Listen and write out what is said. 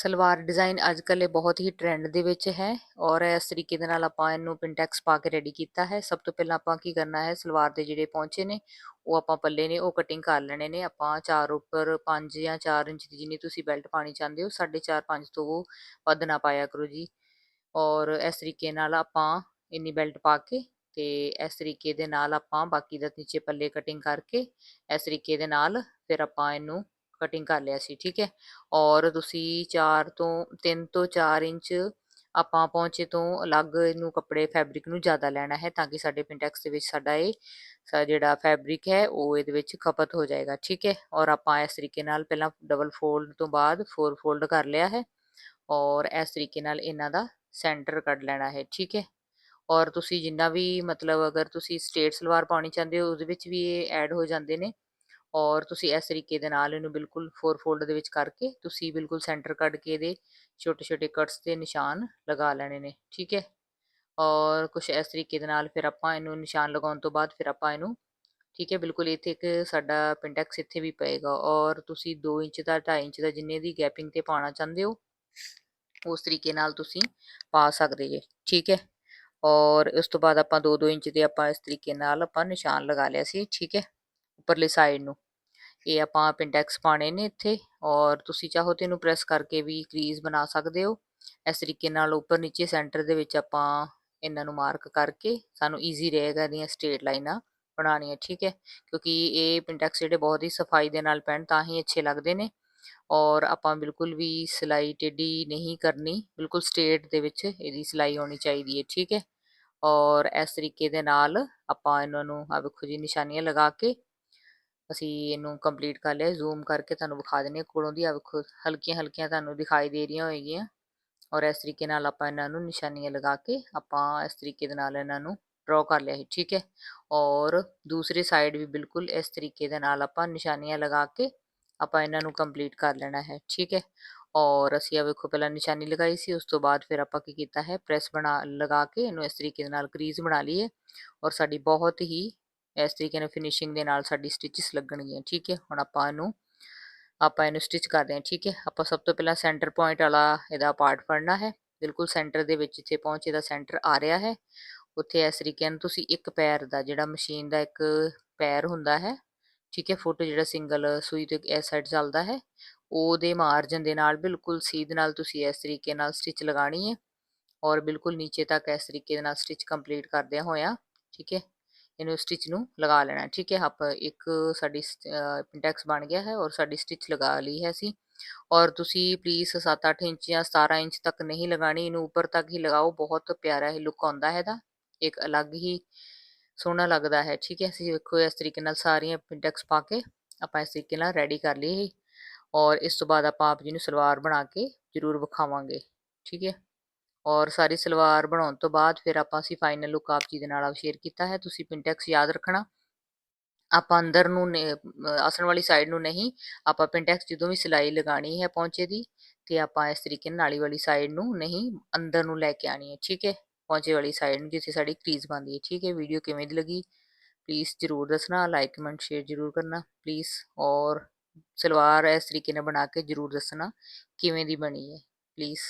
Salwar design ਅੱਜ ਕੱਲ੍ਹ ਬਹੁਤ ਹੀ ਟ੍ਰੈਂਡ ਦੇ ਵਿੱਚ ਹੈ ਔਰ ਇਸ ਤਰੀਕੇ ਦੇ ਨਾਲ ਆਪਾਂ ਇਹਨੂੰ ਪਿੰਟੈਕਸ ਪਾ ਕੇ ਰੈਡੀ ਕੀਤਾ ਹੈ। ਸਭ ਤੋਂ ਪਹਿਲਾਂ ਆਪਾਂ ਕੀ ਕਰਨਾ ਹੈ, ਸਲਵਾਰ ਦੇ ਜਿਹੜੇ ਪਹੁੰਚੇ ਨੇ, ਉਹ ਆਪਾਂ ਪੱਲੇ ਨੇ, ਉਹ ਕਟਿੰਗ ਕਰ ਲੈਣੇ ਨੇ। ਆਪਾਂ ਚਾਰ ਉੱਪਰ 5 ਜਾਂ 4 ਇੰਚ ਦੀ ਜਿੰਨੀ ਤੁਸੀਂ ਬੈਲਟ ਪਾਣੀ ਚਾਹੁੰਦੇ ਹੋ 4.5 5 ਤੋਂ ਵੱਧ ਨਾ ਪਾਇਆ ਕਰੋ ਜੀ। ਔਰ ਇਸ ਤਰੀਕੇ ਨਾਲ ਆਪਾਂ ਇੰਨੀ ਬੈਲਟ ਪਾ ਕੇ ਤੇ ਇਸ ਤਰੀਕੇ ਦੇ ਨਾਲ ਆਪਾਂ ਬਾਕੀ ਦਾ ਨੀਚੇ ਪੱਲੇ ਕਟਿੰਗ ਕਰਕੇ ਇਸ ਤਰੀਕੇ ਦੇ ਨਾਲ ਫਿਰ ਆਪਾਂ ਇਹਨੂੰ ਕਟਿੰਗ ਕਰ ਲਿਆ ਸੀ, ਠੀਕ ਹੈ? ਔਰ ਤੁਸੀਂ 4 ਤੋਂ 3 ਤੋਂ 4 ਇੰਚ ਆਪਾਂ ਪਹੁੰਚੇ ਤੋਂ ਅਲੱਗ ਇਹਨੂੰ ਕੱਪੜੇ ਫੈਬਰਿਕ ਨੂੰ ਜ਼ਿਆਦਾ ਲੈਣਾ ਹੈ ਤਾਂ ਕਿ ਸਾਡੇ ਪਿੰਟੈਕਸ ਦੇ ਵਿੱਚ ਸਾਡਾ ਇਹ ਸਾ ਜਿਹੜਾ ਫੈਬਰਿਕ ਹੈ ਉਹ ਇਹਦੇ ਵਿੱਚ ਖਪਤ ਹੋ ਜਾਏਗਾ, ਠੀਕ ਹੈ? ਔਰ ਆਪਾਂ ਇਸ ਤਰੀਕੇ ਨਾਲ ਪਹਿਲਾਂ ਡਬਲ ਫੋਲਡ ਤੋਂ ਬਾਅਦ ਫੋਰ ਫੋਲਡ ਕਰ ਲਿਆ ਹੈ ਔਰ ਇਸ ਤਰੀਕੇ ਨਾਲ ਇਹਨਾਂ ਦਾ ਸੈਂਟਰ ਕੱਢ ਲੈਣਾ ਹੈ, ਠੀਕ ਹੈ? ਔਰ ਤੁਸੀਂ ਜਿੰਨਾ ਵੀ ਮਤਲਬ ਅਗਰ ਤੁਸੀਂ ਸਟੇਟ ਸਲਵਾਰ ਪਾਉਣੀ ਚਾਹੁੰਦੇ ਹੋ, ਉਹਦੇ ਵਿੱਚ ਵੀ ਇਹ ਐਡ ਹੋ ਜਾਂਦੇ ਨੇ। ਔਰ ਤੁਸੀਂ ਇਸ ਤਰੀਕੇ ਦੇ ਨਾਲ ਇਹਨੂੰ ਬਿਲਕੁਲ ਫੋਰ ਫੋਲਡ ਦੇ ਵਿੱਚ ਕਰਕੇ ਤੁਸੀਂ ਬਿਲਕੁਲ ਸੈਂਟਰ ਕੱਢ ਕੇ ਇਹਦੇ ਛੋਟੇ ਛੋਟੇ ਕਟਸ ਦੇ ਨਿਸ਼ਾਨ ਲਗਾ ਲੈਣੇ ਨੇ, ਠੀਕ ਹੈ? ਔਰ ਕੁਝ ਇਸ ਤਰੀਕੇ ਦੇ ਨਾਲ ਫਿਰ ਆਪਾਂ ਇਹਨੂੰ ਨਿਸ਼ਾਨ ਲਗਾਉਣ ਤੋਂ ਬਾਅਦ ਫਿਰ ਆਪਾਂ ਇਹਨੂੰ, ਠੀਕ ਹੈ, ਬਿਲਕੁਲ ਇੱਥੇ ਇੱਕ ਸਾਡਾ ਪਿੰਡੈਕਸ ਇੱਥੇ ਵੀ ਪਏਗਾ ਔਰ ਤੁਸੀਂ 2 ਇੰਚ ਦਾ 2.5 ਇੰਚ ਦਾ ਜਿੰਨੇ ਦੀ ਗੈਪਿੰਗ ਤੇ ਪਾਉਣਾ ਚਾਹੁੰਦੇ ਹੋ, ਉਸ ਤਰੀਕੇ ਨਾਲ ਤੁਸੀਂ ਪਾ ਸਕਦੇ ਜੇ, ਠੀਕ ਹੈ? ਔਰ ਉਸ ਤੋਂ ਬਾਅਦ ਆਪਾਂ 2-2 ਇੰਚ ਦੇ ਆਪਾਂ ਇਸ ਤਰੀਕੇ ਨਾਲ ਆਪਾਂ ਨਿਸ਼ਾਨ ਲਗਾ ਲਿਆ ਸੀ, ਠੀਕ ਹੈ? ਉੱਪਰਲੇ ਸਾਈਡ ਨੂੰ। ਇਹ ਆਪਾਂ ਪਿੰਡੈਕਸ ਪਾਣੇ ਨੇ ਇੱਥੇ ਔਰ ਤੁਸੀਂ ਚਾਹੋ ਤੇ ਇਹਨੂੰ ਪ੍ਰੈਸ ਕਰਕੇ ਵੀ ਕਰੀਜ਼ ਬਣਾ ਸਕਦੇ ਹੋ। ਇਸ ਤਰੀਕੇ ਨਾਲ ਉੱਪਰ ਨੀਚੇ ਸੈਂਟਰ ਦੇ ਵਿੱਚ ਆਪਾਂ ਇਹਨਾਂ ਨੂੰ ਮਾਰਕ ਕਰਕੇ ਸਾਨੂੰ ਈਜ਼ੀ ਰਹੇਗਾ ਇਹਦੀਆਂ ਸਟ੍ਰੇਟ ਲਾਈਨਾਂ ਬਣਾਉਣੀਆਂ, ਠੀਕ ਹੈ? ਕਿਉਂਕਿ ਇਹ ਪਿੰਡੈਕਸ ਜਿਹੜੇ ਬਹੁਤ ਹੀ ਸਫ਼ਾਈ ਦੇ ਨਾਲ ਪੈਣ ਤਾਂ ਹੀ ਅੱਛੇ ਲੱਗਦੇ ਨੇ। ਔਰ ਆਪਾਂ ਬਿਲਕੁਲ ਵੀ ਸਿਲਾਈ ਟੇਢੀ ਨਹੀਂ ਕਰਨੀ, ਬਿਲਕੁਲ ਸਟ੍ਰੇਟ ਦੇ ਵਿੱਚ ਇਹਦੀ ਸਿਲਾਈ ਹੋਣੀ ਚਾਹੀਦੀ ਹੈ, ਠੀਕ ਹੈ? ਔਰ ਇਸ ਤਰੀਕੇ ਦੇ ਨਾਲ ਆਪਾਂ ਇਹਨਾਂ ਨੂੰ ਆ ਵੇਖੋ ਜੀ ਨਿਸ਼ਾਨੀਆਂ ਲਗਾ ਕੇ ਅਸੀਂ ਇਹਨੂੰ ਕੰਪਲੀਟ ਕਰ ਲਿਆ ਜ਼ੂਮ ਕਰਕੇ ਤੁਹਾਨੂੰ ਵਿਖਾ ਦਿੰਨੇ ਕੋਲੋਂ ਦੀ ਆ ਵੇਖੋ ਹਲਕੀਆਂ ਹਲਕੀਆਂ ਤੁਹਾਨੂੰ ਦਿਖਾਈ ਦੇ ਰਹੀਆਂ ਹੋਏਗੀਆਂ ਔਰ ਇਸ ਤਰੀਕੇ ਨਾਲ ਆਪਾਂ ਇਹਨਾਂ ਨੂੰ ਨਿਸ਼ਾਨੀਆਂ ਲਗਾ ਕੇ ਆਪਾਂ ਇਸ ਤਰੀਕੇ ਦੇ ਨਾਲ ਇਹਨਾਂ ਨੂੰ ਡਰਾ ਕਰ ਲਿਆ ਹੈ ਠੀਕ ਹੈ ਔਰ ਦੂਸਰੀ ਸਾਈਡ ਵੀ ਬਿਲਕੁਲ ਇਸ ਤਰੀਕੇ ਦੇ ਨਾਲ ਆਪਾਂ ਨਿਸ਼ਾਨੀਆਂ ਲਗਾ ਕੇ ਆਪਾਂ ਇਹਨਾਂ ਨੂੰ ਕੰਪਲੀਟ ਕਰ ਲੈਣਾ ਹੈ ਠੀਕ ਹੈ ਔਰ ਅਸੀਂ ਆ ਵੇਖੋ ਪਹਿਲਾਂ ਨਿਸ਼ਾਨੀ ਲਗਾਈ ਸੀ ਉਸ ਤੋਂ ਬਾਅਦ ਫਿਰ ਆਪਾਂ ਕੀ ਕੀਤਾ ਹੈ ਪ੍ਰੈਸ ਬਣਾ ਲਗਾ ਕੇ ਇਹਨੂੰ ਇਸ ਤਰੀਕੇ ਦੇ ਨਾਲ ਕਰੀਜ਼ ਬਣਾ ਲਈਏ ਔਰ ਸਾਡੀ ਬਹੁਤ ਹੀ ਇਸ ਤਰੀਕੇ ਨਾਲ ਫਿਨਿਸ਼ਿੰਗ ਦੇ ਨਾਲ ਸਾਡੀ ਸਟਿਚਸ ਲੱਗਣਗੀਆਂ, ਠੀਕ ਹੈ? ਹੁਣ ਆਪਾਂ ਇਹਨੂੰ ਆਪਾਂ ਇਹਨੂੰ ਸਟਿਚ ਕਰਦੇ ਹਾਂ, ਠੀਕ ਹੈ? ਆਪਾਂ ਸਭ ਤੋਂ ਪਹਿਲਾਂ ਸੈਂਟਰ ਪੁਆਇੰਟ ਵਾਲਾ ਇਹਦਾ ਪਾਰਟ ਫੜਨਾ ਹੈ। ਬਿਲਕੁਲ ਸੈਂਟਰ ਦੇ ਵਿੱਚ ਇੱਥੇ ਪਹੁੰਚ ਇਹਦਾ ਸੈਂਟਰ ਆ ਰਿਹਾ ਹੈ। ਉੱਥੇ ਇਸ ਤਰੀਕੇ ਨਾਲ ਤੁਸੀਂ ਇੱਕ ਪੈਰ ਦਾ, ਜਿਹੜਾ ਮਸ਼ੀਨ ਦਾ ਇੱਕ ਪੈਰ ਹੁੰਦਾ ਹੈ, ਠੀਕ ਹੈ? ਫੁੱਟ ਜਿਹੜਾ ਸਿੰਗਲ ਸੂਈ ਤੇ ਇਸ ਸਾਈਡ ਚੱਲਦਾ ਹੈ, ਉਹਦੇ ਮਾਰਜਨ ਦੇ ਨਾਲ ਬਿਲਕੁਲ ਸੀਧ ਨਾਲ ਤੁਸੀਂ ਇਸ ਤਰੀਕੇ ਨਾਲ ਸਟਿਚ ਲਗਾਣੀ ਹੈ। ਔਰ ਬਿਲਕੁਲ ਨੀਚੇ ਤੱਕ ਇਸ ਤਰੀਕੇ ਦੇ ਨਾਲ ਸਟਿਚ ਕੰਪਲੀਟ ਕਰਦਿਆਂ ਹੋਇਆ, ਠੀਕ ਹੈ? ਇਹਨੂੰ ਸਟਿਚ ਨੂੰ ਲਗਾ ਲੈਣਾ। ਠੀਕ ਹੈ, ਆਪ ਇੱਕ ਸਾਡੀ ਪਿੰਟੈਕਸ ਬਣ ਗਿਆ ਹੈ ਔਰ ਸਾਡੀ ਸਟਿਚ ਲਗਾ ਲਈ ਹੈ ਅਸੀਂ। ਔਰ ਤੁਸੀਂ ਪਲੀਜ਼ 7-8 ਇੰਚ ਜਾਂ 17 ਇੰਚ ਤੱਕ ਨਹੀਂ ਲਗਾਣੀ ਇਹਨੂੰ ਉੱਪਰ ਤੱਕ ਹੀ ਲਗਾਓ। ਬਹੁਤ ਪਿਆਰਾ ਇਹ ਲੁੱਕ ਆਉਂਦਾ ਹੈ ਇਹਦਾ। ਇੱਕ ਅਲੱਗ ਹੀ ਸੋਹਣਾ ਲੱਗਦਾ ਹੈ। ਠੀਕ ਹੈ, ਅਸੀਂ ਵੇਖੋ ਇਸ ਤਰੀਕੇ ਨਾਲ ਸਾਰੀਆਂ ਪਿੰਟੈਕਸ ਪਾ ਕੇ ਆਪਾਂ ਇਸ ਤਰੀਕੇ ਨਾਲ ਰੈਡੀ ਕਰ ਲਈ ਔਰ ਇਸ ਤੋਂ ਬਾਅਦ ਆਪਾਂ ਆਪ ਜੀ ਨੂੰ ਸਲਵਾਰ ਬਣਾ ਕੇ ਜ਼ਰੂਰ ਵਿਖਾਵਾਂਗੇ। ਠੀਕ ਹੈ। ਔਰ ਸਾਰੀ ਸਲਵਾਰ ਬਣਾਉਣ ਤੋਂ ਬਾਅਦ ਫਿਰ ਆਪਾਂ ਅਸੀਂ ਫਾਈਨਲ ਲੁੱਕ ਆਪ ਜੀ ਦੇ ਨਾਲ ਸ਼ੇਅਰ ਕੀਤਾ ਹੈ। ਤੁਸੀਂ ਪਿੰਟੈਕਸ ਯਾਦ ਰੱਖਣਾ। ਆਪਾਂ ਅੰਦਰ ਨੂੰ ਆਸਣ ਵਾਲੀ ਸਾਈਡ ਨੂੰ ਨਹੀਂ, ਆਪਾਂ ਪਿੰਟੈਕਸ ਜਦੋਂ ਵੀ ਸਿਲਾਈ ਲਗਾਣੀ ਹੈ ਪੌਂਚੇ ਦੀ ਤੇ ਆਪਾਂ ਇਸ ਤਰੀਕੇ ਨਾਲੀ ਵਾਲੀ ਸਾਈਡ ਨੂੰ ਨਹੀਂ, ਅੰਦਰ ਨੂੰ ਲੈ ਕੇ ਆਣੀ ਹੈ, ਠੀਕ ਹੈ? ਪੌਂਚੇ ਵਾਲੀ ਸਾਈਡ ਨੂੰ ਜਿੱਥੇ ਸਾਡੀ ਕਰੀਜ਼ ਬਣਦੀ ਹੈ, ਠੀਕ ਹੈ? ਵੀਡੀਓ ਕਿਵੇਂ ਦੀ ਲੱਗੀ? ਪਲੀਜ਼ ਜਰੂਰ ਦੱਸਣਾ ਲਾਈਕ ਕਮੈਂਟ ਸ਼ੇਅਰ ਜਰੂਰ ਕਰਨਾ ਪਲੀਜ਼ ਔਰ ਸਲਵਾਰ ਇਸ ਤਰੀਕੇ ਨਾਲ ਬਣਾ ਕੇ ਜਰੂਰ ਦੱਸਣਾ ਕਿਵੇਂ ਦੀ ਬਣੀ ਹੈ ਪਲੀਜ਼